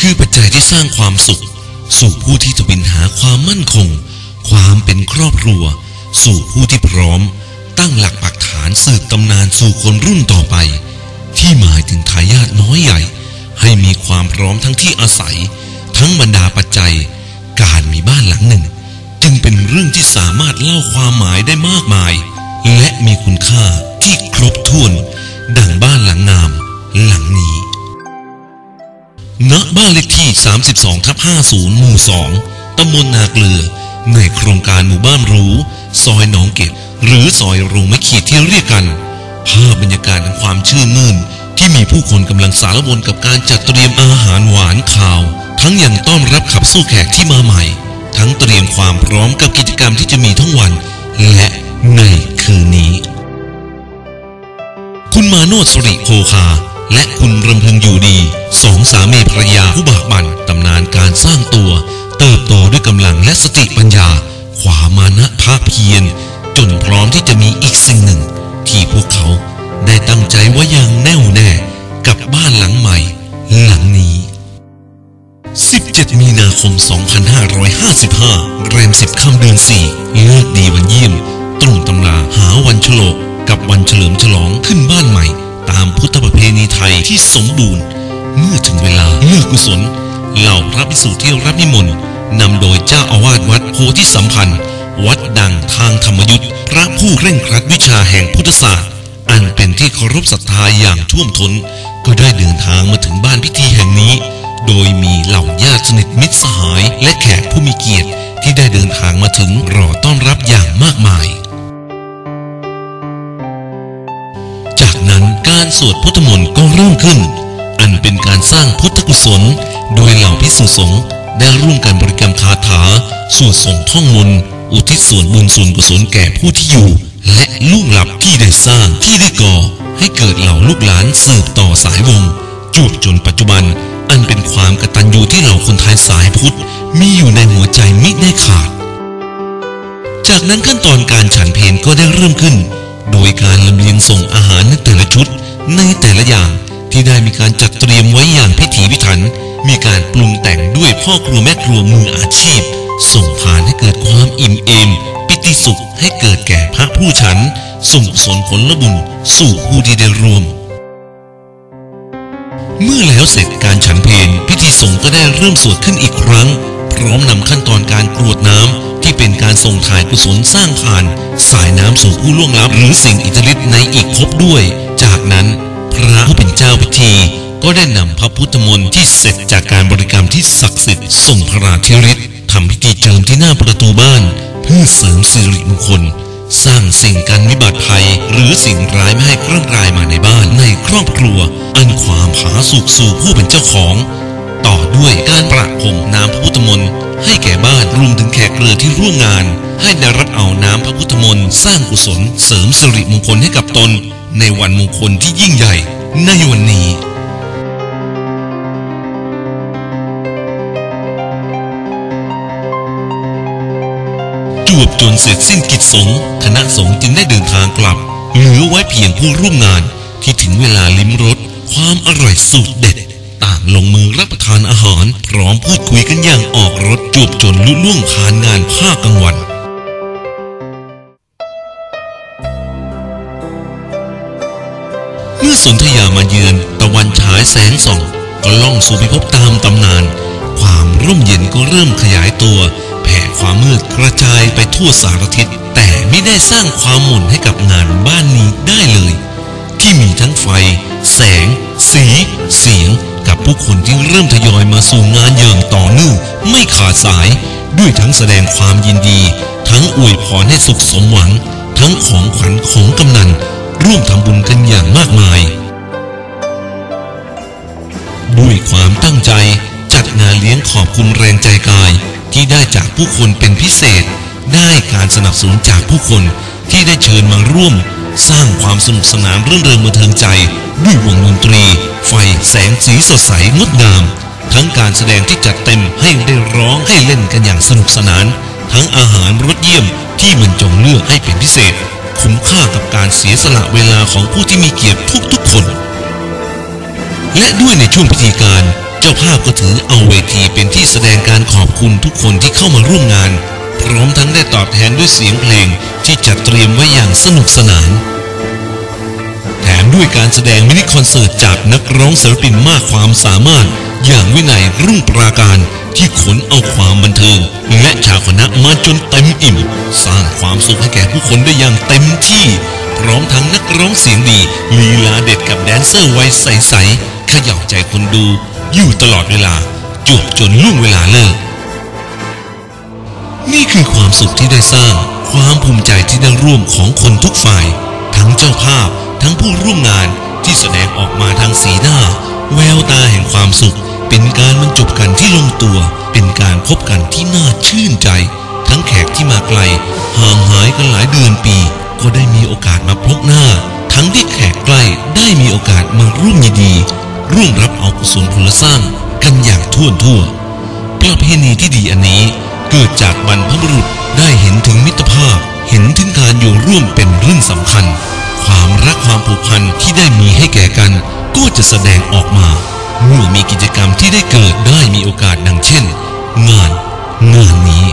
คือปัจจัยที่สร้างความสุข สู่ผู้ที่จะบินหาความมั่นคง ความเป็นครอบครัว สู่ผู้ที่พร้อม ตั้งหลักปักฐานสืบตำนานสู่คนรุ่นต่อไป ที่หมายถึงทายาทน้อยใหญ่ ให้มีความพร้อมทั้งที่อาศัย ทั้งบรรดาปัจจัย การมีบ้านหลังหนึ่ง จึงเป็นเรื่องที่สามารถเล่าความหมายได้มากมาย และมีคุณค่าที่ครบถ้วน ดังบ้านหลังงาม หลังนี้ ณบ้านเลขที่ 32ทับ50 หมู่ 2 ตำบลนาเกลือ ในโครงการหมู่บ้านรู้ ซอยหนองเก็บ หรือซอยโรงไม้ขีดที่เรียกกัน ภาพบรรยากาศแห่งความชื่นมื่น ที่มีผู้คนกำลังสารวนกับการจัดเตรียมอาหารหวานข่าว ทั้งยังต้อนรับขับสู้แขกที่มาใหม่ ทั้งเตรียมความพร้อมกับกิจกรรมที่จะมีทั้งวัน และในคืนนี้ คุณมาโนดสริโคคา และคุณรำพึงอยู่ดีสองสามีภรรยาผู้บากบั่นตำนานการสร้างตัว เติบโตด้วยกำลังและสติปัญญาความมานะภาคเพียรจนพร้อมที่จะมีอีกสิ่งหนึ่ง ที่พวกเขาได้ตั้งใจไว้อย่างแน่วแน่กับบ้านหลังใหม่หลังนี้ 17 มีนาคม 2555 แรม 10 ค่ำเดือน 4 เลิกดีวันเยี่ยม ตรงตำราหาวันฉลกกับวันเฉลิมฉลองขึ้นบ้านใหม่ ตามพุทธประเพณีไทยที่สมบูรณ์ เมื่อถึงเวลาเมื่อกุศล เหล่าพระภิกษุที่รับนิมนต์นำโดยเจ้าอาวาสวัดโพธิสัมพันธ์ วัดดังทางธรรมยุทธพระผู้เคร่งครัดวิชาแห่งพุทธศาสตร์ อันเป็นที่เคารพศรัทธาอย่างท่วมท้น ก็ได้เดินทางมาถึงบ้านพิธีแห่งนี้ โดยมีเหล่าญาติสนิทมิตรสหาย และแขกผู้มีเกียรติที่ได้เดินทางมาถึงรอต้อนรับอย่างมากมาย การสวดพุทธมนต์ก็เริ่มขึ้น อันเป็นการสร้างพุทธกุศล โดยเหล่าพิสุสงฆ์ได้ร่วมกันบริกรรมคาถาสวดส่งท่องมนต์อุทิศส่วนบุญส่วนกุศลแก่ผู้ที่อยู่ และลูกหลับที่ได้สร้างที่ได้ก่อ ให้เกิดเหล่าลูกหลานสืบต่อสายวงจวบจนปัจจุบัน อันเป็นความกตัญญูที่เหล่าคนไทยสายพุทธ มีอยู่ในหัวใจมิได้ขาด จากนั้นขั้นตอนการฉันเพลก็ได้เริ่มขึ้น โดยการลำเลียงส่งอาหารในแต่ละชุด ในแต่ละอย่างที่ได้มีการจัดเตรียมไว้อย่างพิถีพิถัน มีการปรุงแต่งด้วยพ่อครัวแม่ครัวมืออาชีพ ส่งผ่านให้เกิดความอิ่มเอม ปิติสุขให้เกิดแก่พระผู้ฉัน ส่งกุศลผลบุญสู่ผู้ที่ได้รวม เมื่อแล้วเสร็จการฉันเพลพิธีสงฆ์ก็ได้เริ่มสวดขึ้นอีกครั้ง พร้อมนำขั้นตอนการกรวดน้ำ ที่เป็นการส่งถ่ายกุศลสร้างผ่าน สายน้ำสู่ผู้ล่วงลับหรือสิ่งอิทธิฤทธิ์ในอีกภพด้วย จากนั้นพระผู้เป็นเจ้าพิธีก็ได้นำพระพุทธมนต์ที่เสร็จจากการบริกรรมที่ศักดิ์สิทธิ์ส่งพระราธิฤทธิ์ทำพิธีเจิมที่หน้าประตูบ้าน เพื่อเสริมสิริมงคล สร้างสิ่งกันวิบัติภัย หรือสิ่งร้ายไม่ให้เคลื่อนกลายมาในบ้านในครอบครัว อันความผาสุกสู่ผู้เป็นเจ้าของ ต่อด้วยการประพรมน้ำพระพุทธ รวมถึงแขกเรือที่ร่วมงาน ให้ได้รับเอาน้ำพระพุทธมนต์สร้างกุศลเสริมสิริมงคลให้กับตน ในวันมงคลที่ยิ่งใหญ่ในวันนี้จวบจนเสร็จสิ้นกิจสงฆ์คณะสงฆ์จึงได้เดินทางกลับ เหลือไว้เพียงผู้ร่วมงานที่ถึงเวลาลิ้มรสความอร่อยสูตรเด็ด ต่างลงมือรับประทานอาหาร พร้อมพูดคุยกันอย่างออกรถจวบจนลุล่วงผ่านงานภาคกลางวันเมื่อสนธยามาเยือนตะวันฉายแสงส่อง ก็ล่องสู่พิภพตามตำนาน ความร่มเย็นก็เริ่มขยายตัว แผ่ความมืดกระจายไปทั่วสารทิศแต่ไม่ได้สร้างความหม่นให้กับงานบ้านนี้ได้เลย ที่มีทั้งไฟ แสง สี เสียง กับผู้คนที่เริ่มทยอยมาสู่งานอย่างต่อเนื่องไม่ขาดสาย ด้วยทั้งแสดงความยินดี ทั้งอวยพรให้สุขสมหวัง ทั้งของขวัญของกำนันร่วมทำบุญกันอย่างมากมาย ด้วยความตั้งใจจัดงานเลี้ยงขอบคุณแรงใจกาย ที่ได้จากผู้คนเป็นพิเศษ ได้การสนับสนุนจากผู้คนที่ได้เชิญมาร่วม สร้างความสนุกสนานเรื่องเริงบันเทิงใจ ด้วยวงดนตรี ไฟแสงสีสดใสงดงาม ทั้งการแสดงที่จัดเต็มให้ได้ร้องให้เล่นกันอย่างสนุกสนาน ทั้งอาหารรสเยี่ยมที่มันจงเลือกให้เป็นพิเศษ คุ้มค่ากับการเสียสละเวลาของผู้ที่มีเกียรติทุกๆคน และด้วยในช่วงพิธีการเจ้าภาพก็ถือเอาเวทีเป็นที่แสดงการขอบคุณทุกคนที่เข้ามาร่วมงาน พร้อมทั้งได้ตอบแทนด้วยเสียงเพลงที่จัดเตรียมไว้อย่างสนุกสนาน มด้วยการแสดงมินิคอนเสิร์ตจากนักร้องศิลปินมากความสามารถ อย่างวินัยรุ่งปราการที่ขนเอาความบันเทิง และชาวคณะมาจนเต็มอิ่ม สร้างความสุขให้แก่ผู้คนได้อย่างเต็มที่ พร้อมทั้งนักร้องเสียงดีลีลาเด็ดกับแดนเซอร์วัยใสๆเขย่าใจคนดู อยู่ตลอดเวลาจวบจนล่วงเวลาเลิกนี่คือความสุขที่ได้สร้าง ความภูมิใจที่ได้ร่วมของคนทุกฝ่าย ทั้งเจ้าภาพ ทั้งผู้ร่วมงานที่แสดงออกมาทางสีหน้า แววตาแห่งความสุข เป็นการบรรจบกันที่ลงตัว เป็นการพบกันที่น่าชื่นใจ ทั้งแขกที่มาไกล ห่างหายกันหลายเดือนปี ก็ได้มีโอกาสมาพบหน้า ทั้งที่แขกใกล้ได้มีโอกาสมาร่วมยินดี ร่วมรับเอากุศลผลสร้างกันอย่างทั่วทั่วประเพณีที่ดีอันนี้เกิดจากบรรพบุรุษได้เห็นถึงมิตรภาพ เห็นถึงการอยู่ร่วมเป็นเรื่องสำคัญ ความรักความผูกพันที่ได้มีให้แก่กัน ก็จะแสดงออกมา เมื่อมีกิจกรรมที่ได้เกิดได้มีโอกาสดังเช่น งานงานนี้